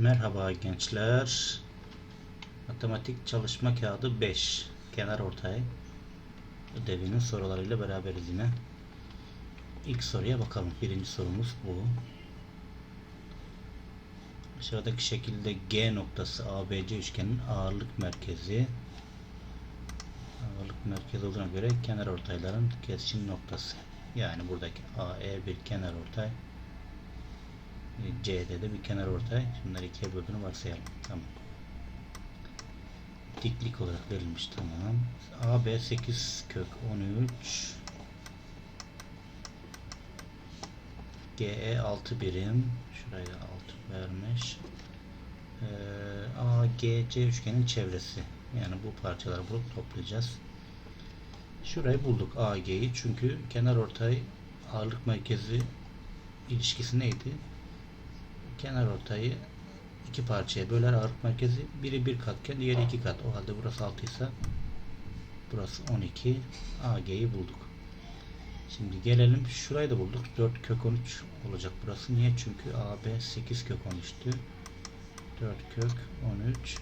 Merhaba gençler. Matematik çalışma kağıdı 5. Kenar ortay. Ödevinin sorularıyla beraberiz yine. İlk soruya bakalım. Birinci sorumuz bu. Aşağıdaki şekilde G noktası ABC üçgenin ağırlık merkezi. Ağırlık merkezi olduğuna göre kenar ortayların kesişim noktası. Yani buradaki AE bir kenar ortay. C'de de bir kenar ortay. Şunları ikiye böldüğünü varsayalım. Tamam. Diklik olarak verilmiş. Tamam. AB 8 kök 13 GE 6 birim. Şuraya 6 vermiş. Ee, AGC üçgenin çevresi. Yani bu parçaları bulup toplayacağız. Şurayı bulduk AG'yi. Çünkü kenar ortay ağırlık merkezi ilişkisi neydi? Kenar ortayı iki parçaya böler ağırlık merkezi. Biri bir katken diğeri iki kat. O halde burası 6 ise burası 12 AG'yi bulduk. Şimdi gelelim. Şurayı da bulduk. 4 kök 13 olacak burası. Niye? Çünkü AB 8 kök 13'tü 4 kök 13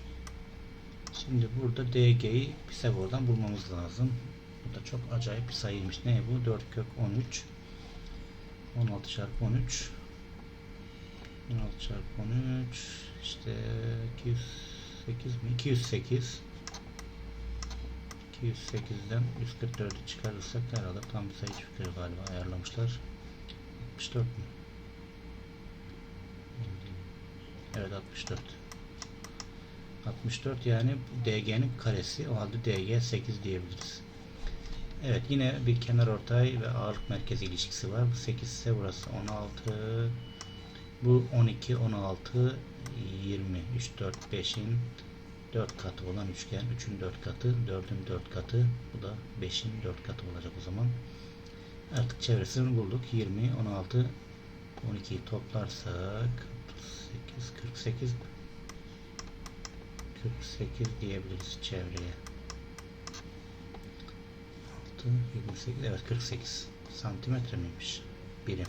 şimdi burada DG'yi Pisagor'dan bulmamız lazım. Bu da çok acayip bir sayıymış. Ne bu? 4 kök 13 16 çarpı 13 16 çarpı 13 işte 208 mi? 208 208'den 144'ü çıkarırsak herhalde tam bir sayı çıkıyor galiba ayarlamışlar. 64 mü? Evet 64 64 yani DG'nin karesi o halde DG 8 diyebiliriz. Evet yine bir kenar ortay ve ağırlık merkezi ilişkisi var. 8 ise burası 16 bu 12, 16, 20, 3, 4, 5'in 4 katı olan üçgen. 3'ün 4 katı, 4'ün 4 katı. Bu da 5'in 4 katı olacak o zaman. Artık çevresini bulduk. 20, 16, 12'yi toplarsak 8, 48 48 diyebiliriz çevreye. 6, 28, evet 48 santimetre miymiş? Birim.